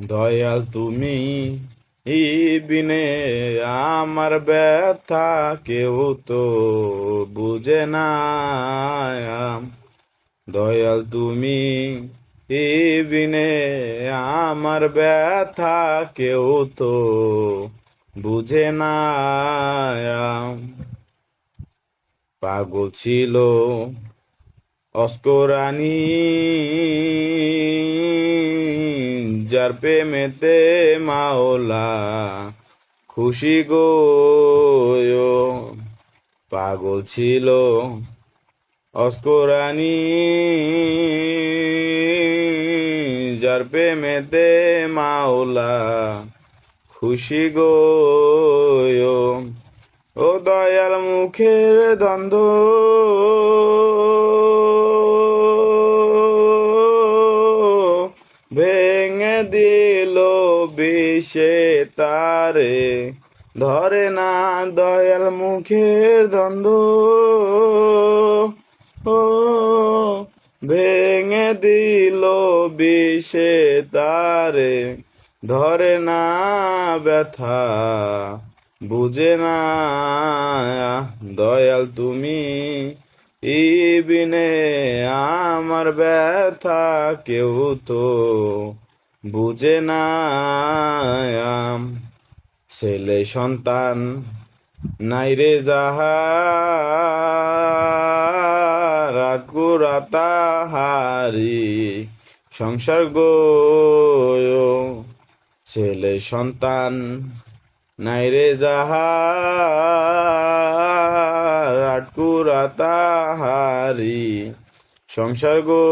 দয়াল তুমি বিনে আমার ব্যথা কেউ তো বুঝে না। দয়াল তুমি বিনে আমার ব্যথা কেউ তো বুঝে না। পাগল ছিল অস্করানি। যার প্রেমেতে মাওলা খুশি গো পাগল ছিল অস্করানি। যার প্রেমেতে মাওলা খুশি গো, ও দয়াল মুখের দ্বন্দ্ব। ভেঙে দিল বিষে তারে। ধরে না দয়াল মুখের দ্বন্দ্ব। ও, ভেঙে দিল বিষে তারে। ধরে না ব্যথা, বুঝে না দয়াল তুমি। ইবিনে আমার ব্যথা কেউ তো বুঝে না। ছেলে সন্তান নাই রে যাহার তাহারি সংসার গো ছেলে সন্তান নাই রে যাহার আটকুরা তাহারি সংসার গো